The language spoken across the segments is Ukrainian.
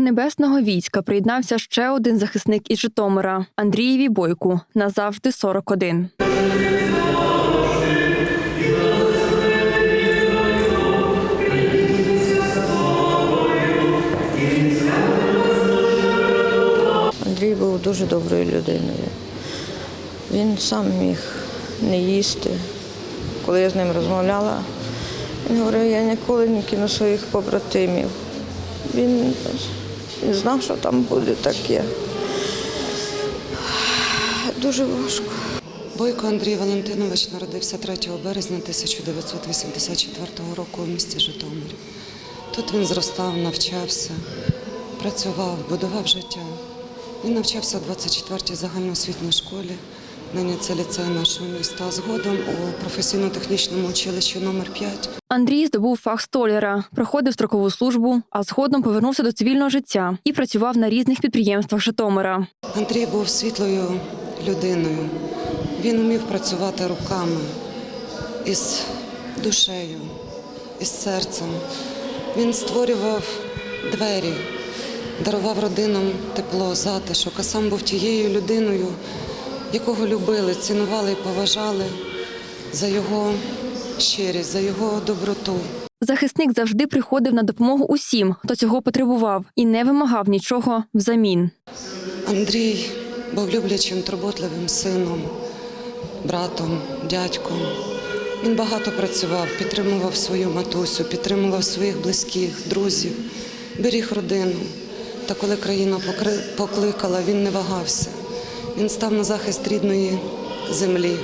небесного війська приєднався ще один захисник із Житомира Андрієві Бойку назавжди 41. Андрій був дуже доброю людиною. Він сам міг не їсти. Коли я з ним розмовляла, він говорив, я ніколи не кину своїх побратимів. Він, він знав, що там буде таке. Дуже важко. Бойко Андрій Валентинович народився 3 березня 1984 року у місті Житомирі. Тут він зростав, навчався, працював, будував життя. Він навчався у 24-й загальноосвітній школі. Нині це ліцей нашого міста. Згодом у професійно-технічному училищі номер 5 Anдрій здобув фах столяра, проходив строкову службу, а згодом повернувся до цивільного життя і працював на різних підприємствах Житомира. Андрій був світлою людиною. Він вмів працювати руками із душею, із серцем. Він створював двері, дарував родинам тепло, затишок, а сам був тією людиною, якого любили, цінували і поважали за його щирість, за його доброту. Захисник завжди приходив на допомогу усім, хто цього потребував, і не вимагав нічого взамін. Андрій був люблячим, турботливим сином, братом, дядьком. Він багато працював, підтримував свою матусю, підтримував своїх близьких, друзів, беріг родину. Та коли країна покликала, він не вагався. Він став на захист рідної землі.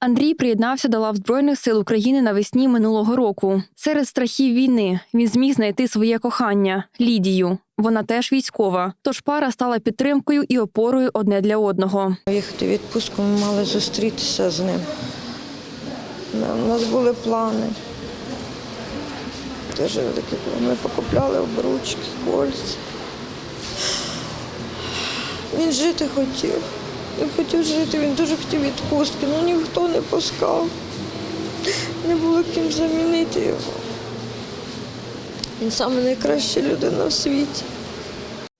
Андрій приєднався до лав Збройних сил України навесні минулого року. Серед страхів війни він зміг знайти своє кохання Лідію. Вона теж військова, тож пара стала підтримкою і опорою одне для одного. Їхати відпустку ми мали зустрітися з ним. У нас були плани. Дуже великі плани. Ми покупляли обручки, кольця. Він жити хотів. Він хотів жити, він дуже хотів відпустки, але ніхто не пускав. Не було ким замінити його. Він саме найкраща людина в світі.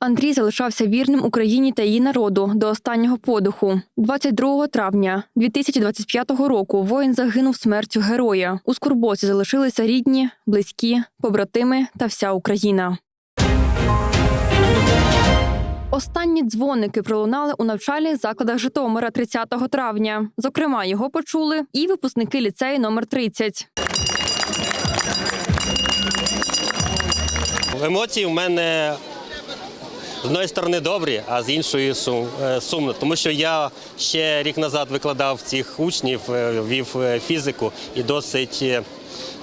Андрій залишався вірним Україні та її народу до останнього подиху. 22 травня 2025 року воїн загинув смертю героя. У скорбоці залишилися рідні, близькі, побратими та вся Україна. Останні дзвоники пролунали у навчальних закладах Житомира 30 травня. Зокрема, його почули і випускники ліцею номер 30. Емоції в мене з одної сторони добрі, а з іншої сум, е, сумно. Тому що я ще рік назад викладав цих учнів, е, вів е, фізику і досить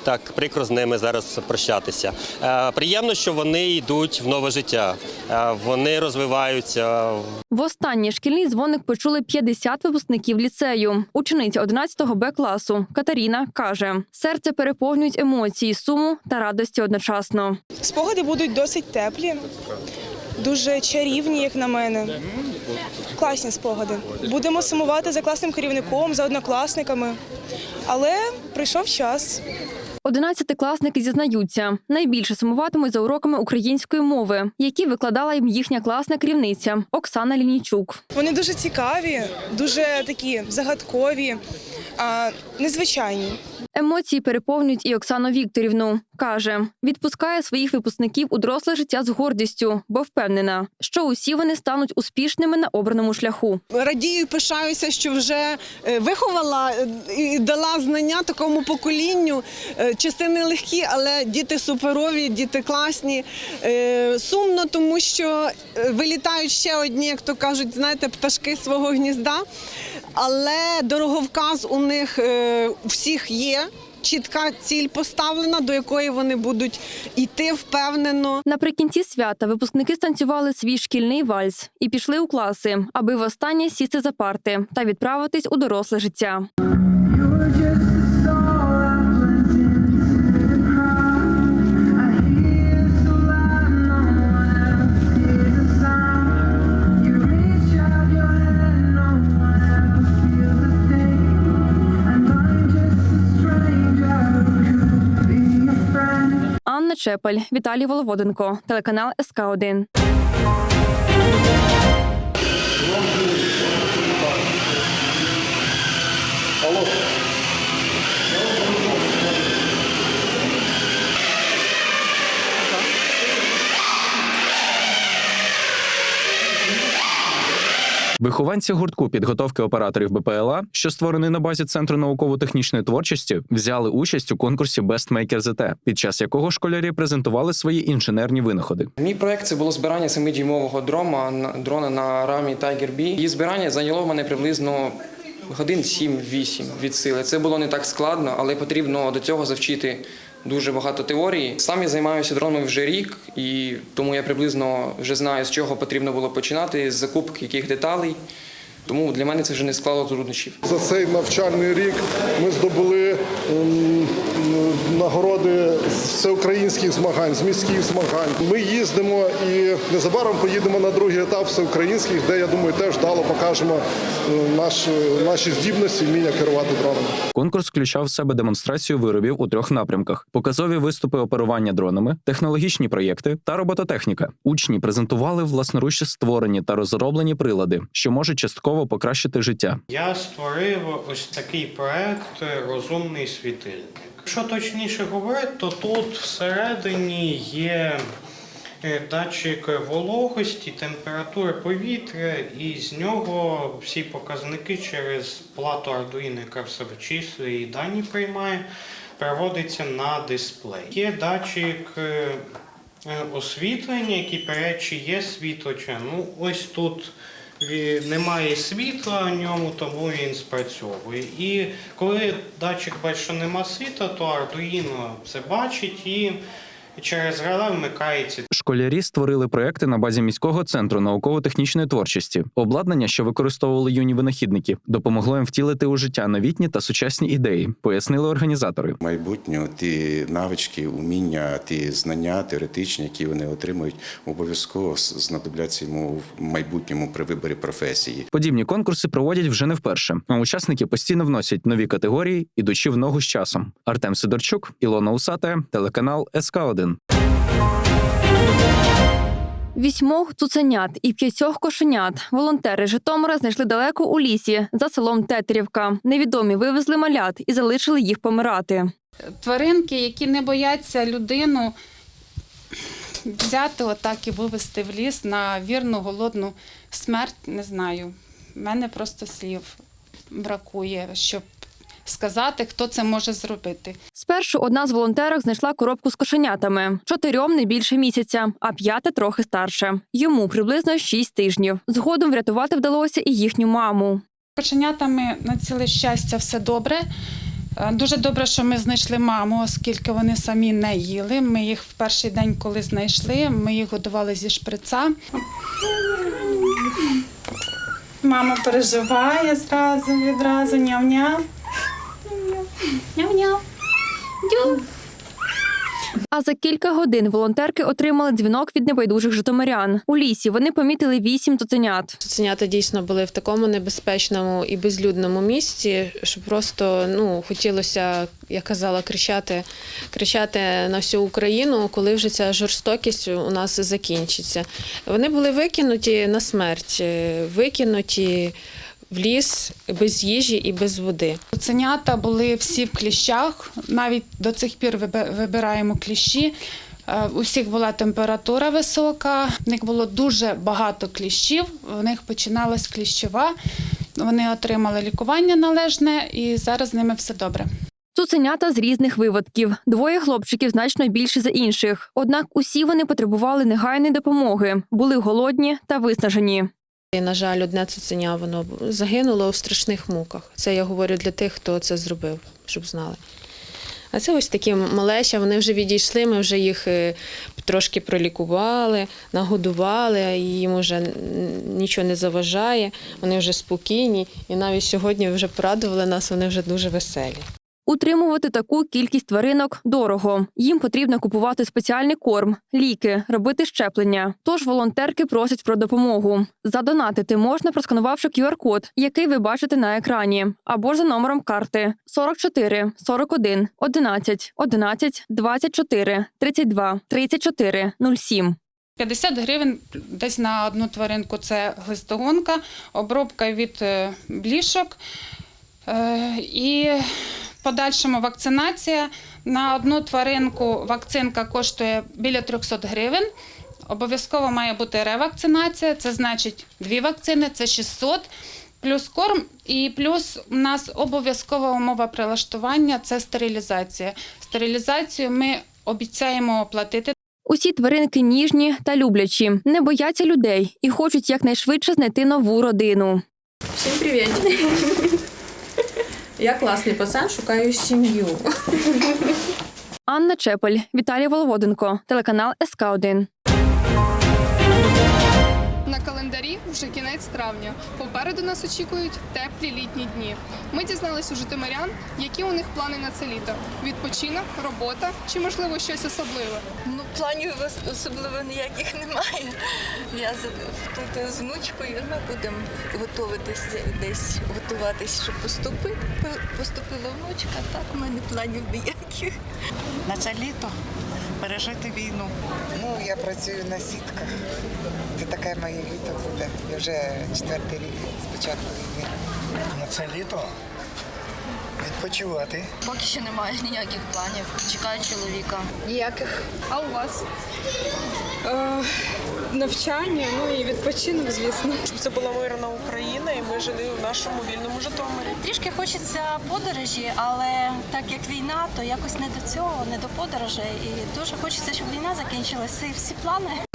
так прикро з ними зараз прощатися. Е, Приємно, що вони йдуть в нове життя, Е, вони розвиваються, Востаннє шкільний дзвоник почули 50 випускників ліцею. Учениця 11 Б класу Катерина каже: серце переповнюють емоції, суму та радості одночасно. Спогади будуть досить теплі, дуже чарівні, як на мене. Класні спогади. Будемо сумувати за класним керівником, за однокласниками. Але прийшов час. Одинадцятикласники зізнаються, найбільше сумуватимуть за уроками української мови, які викладала їм їхня класна керівниця Оксана Лінійчук. Вони дуже цікаві, дуже такі загадкові, а, незвичайні. Емоції переповнюють і Оксану Вікторівну. каже, відпускає своїх випускників у доросле життя з гордістю, бо впевнена, що усі вони стануть успішними на обраному шляху. Радію, пишаюся, що вже е, виховала е, і дала знання такому поколінню. Частини легкі, але діти суперові, діти класні. Е, Сумно, тому що е, вилітають ще одні, як то кажуть, знаєте, пташки свого гнізда. Але дороговказ у них е, у всіх є. Чітка ціль поставлена, до якої вони будуть йти впевнено. Наприкінці свята випускники станцювали свій шкільний вальс і пішли у класи, аби востаннє сісти за парти та відправитись у доросле життя. Анна Чепель, Віталій Воловоденко, телеканал СК 1 Вихованці гуртку підготовки операторів БПЛА, що створений на базі Центру науково-технічної творчості, взяли участь у конкурсі Best Maker ZT, під час якого школярі презентували свої інженерні винаходи. Мій проект це було збирання 7-дюймового дрома на- дрона на рамі Tiger B. Її збирання зайняло в мене приблизно годин 7-8 від сили. Це було не так складно, але потрібно до цього завчити дуже багато теорії. Сам я займаюся дронами вже рік, і тому я приблизно вже знаю, з чого потрібно було починати, з закупки яких деталей. Тому для мене це вже не склало труднощів. За цей навчальний рік ми здобули ем, нагороди з всеукраїнських змагань, з міських змагань. Ми їздимо і незабаром поїдемо на другий етап всеукраїнських, де я думаю, теж дало покажемо е, наш, наші здібності, вміння керувати дронами. Конкурс включав в себе демонстрацію виробів у трьох напрямках: показові виступи оперування дронами, технологічні проєкти та робототехніка. Учні презентували власноруч створені та розроблені прилади, що можуть частково покращити життя. Я створив ось такий проект Розумний світильник. Якщо точніше говорити, то тут всередині є е, датчик вологості, температури повітря, і з нього всі показники через плату Arduino, яка в себе числює і дані приймає, переводиться на дисплей. Є датчик е, е, освітлення, який чи є світло, чи ну ось тут. Немає світла в ньому, тому він спрацьовує. І коли датчик бачить, що нема світла, то Arduino це бачить і через реле вмикається Школярі створили проекти на базі міського центру науково-технічної творчості. Обладнання, що використовували юні винахідники, допомогло їм втілити у життя новітні та сучасні ідеї, пояснили організатори. майбутнього ті навички, уміння, ті знання теоретичні, які вони отримують, обов'язково знадобляться йому в майбутньому при виборі професії. Подібні конкурси проводять вже не вперше. А учасники постійно вносять нові категорії, ідучи в ногу з часом. Артем Сидорчук, Ілона Усате, телеканал СК 1 Вісьмох цуценят і п'ятьох кошенят волонтери Житомира знайшли далеко у лісі за селом Тетерівка. Невідомі вивезли малят і залишили їх помирати. тваринки, які не бояться людину взяти отак і вивезти в ліс на вірну голодну смерть, не знаю. У мене просто слів бракує, щоб сказати, хто це може зробити. Спершу одна з волонтерок знайшла коробку з кошенятами. Чотирьом не більше місяця, а п'яте трохи старше. Йому приблизно шість тижнів. Згодом врятувати вдалося і їхню маму. Кошенятами на ціле щастя все добре. Е, Дуже добре, що ми знайшли маму, оскільки вони самі не їли. Ми їх в перший день, коли знайшли, ми їх годували зі шприца. Мама переживає зразу, відразу няв-няв. А за кілька годин волонтерки отримали дзвінок від небайдужих житомирян. У лісі вони помітили вісім цуценят. Цуценята дійсно були в такому небезпечному і безлюдному місці, що просто ну хотілося, я казала, кричати, кричати на всю Україну, коли вже ця жорстокість у нас закінчиться. Вони були викинуті на смерть, викинуті в ліс без їжі і без води. Цуценята були всі в кліщах. Навіть до цих пір вибираємо кліщі. Е, У всіх була температура висока, в них було дуже багато кліщів. В них починалась кліщова. Вони отримали лікування належне, і зараз з ними все добре. Цуценята з різних виводків. Двоє хлопчиків значно більше за інших. Однак усі вони потребували негайної допомоги, були голодні та виснажені. І, на жаль, одне цуценя воно загинуло у страшних муках. Це я говорю для тих, хто це зробив, щоб знали. А це ось такі малеча, вони вже відійшли, ми вже їх е, трошки пролікували, нагодували, і їм вже нічого не заважає, вони вже спокійні. І навіть сьогодні вже порадували нас, вони вже дуже веселі. Утримувати таку кількість тваринок дорого. Їм потрібно купувати спеціальний корм, ліки, робити щеплення. Тож волонтерки просять про допомогу. Задонатити можна, просканувавши QR-код, який ви бачите на екрані, або ж за номером карти 44 41 11 11 24 32 34 07. 50 гривень десь на одну тваринку це глистогонка, обробка від е, блішок е, і в подальшому вакцинація. На одну тваринку вакцинка коштує біля 300 гривень. Обов'язково має бути ревакцинація, це значить дві вакцини, це 600, плюс корм, і плюс у нас обов'язкова умова прилаштування це стерилізація. Стерилізацію ми обіцяємо оплатити. Усі тваринки ніжні та люблячі, не бояться людей і хочуть якнайшвидше знайти нову родину. Всім привіт! Я класний пацан, шукаю сім'ю. Анна Чепель, Віталій Воловоденко, телеканал СК 1 На календарі вже кінець травня. Попереду нас очікують теплі літні дні. Ми дізналися у житомирян, які у них плани на це літо: відпочинок, робота чи можливо щось особливе. Ну, планів ос- особливо ніяких немає. Я тут з внучкою ми будемо готуватись десь готуватись, щоб поступити. Поступила внучка, так у мене планів ніяких. На це літо пережити війну. Ну, я працюю на сітках. Це таке моє літо буде. Я вже четвертий рік спочатку війни. На це літо відпочивати. Поки що немає ніяких планів. Чекаю чоловіка. Ніяких. А у вас? Навчання, ну і відпочинок, звісно. Щоб це була мирна Україна, і ми жили в нашому вільному Житомирі. Трішки хочеться подорожі, але так як війна, то якось не до цього, не до подорожей. І дуже хочеться, щоб війна закінчилася. І всі плани